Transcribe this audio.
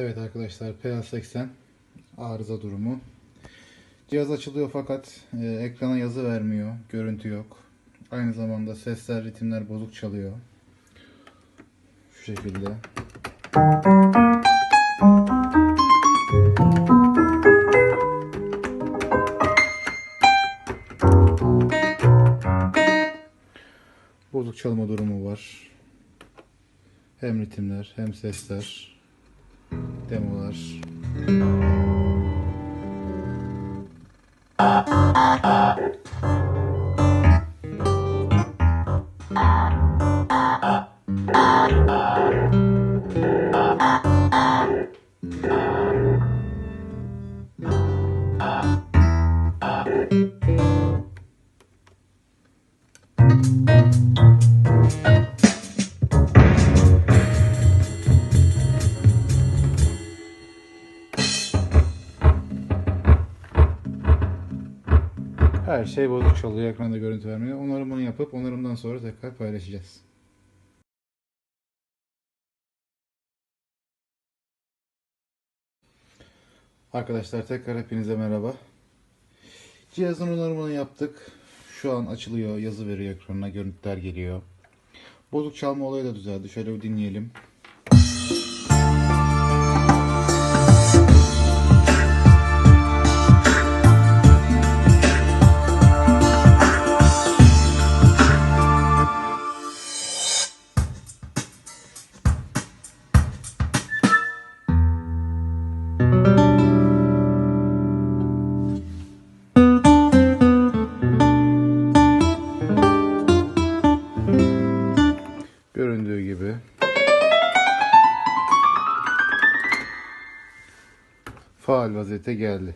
Evet arkadaşlar PL80 arıza durumu. Cihaz açılıyor fakat e, ekrana yazı vermiyor. Görüntü yok. Aynı zamanda sesler, ritimler bozuk çalıyor. Şu şekilde. Bozuk çalma durumu var. Hem ritimler hem sesler. Temos. Her şey bozuk çalıyor. Ekranda görüntü vermiyor. Onarımını yapıp onarımdan sonra tekrar paylaşacağız. Arkadaşlar tekrar hepinize merhaba. Cihazın onarımını yaptık. Şu an açılıyor. Yazı veriyor ekranına. Görüntüler geliyor. Bozuk çalma olayı da düzeldi. Şöyle bir dinleyelim. Faal vaziyete geldi.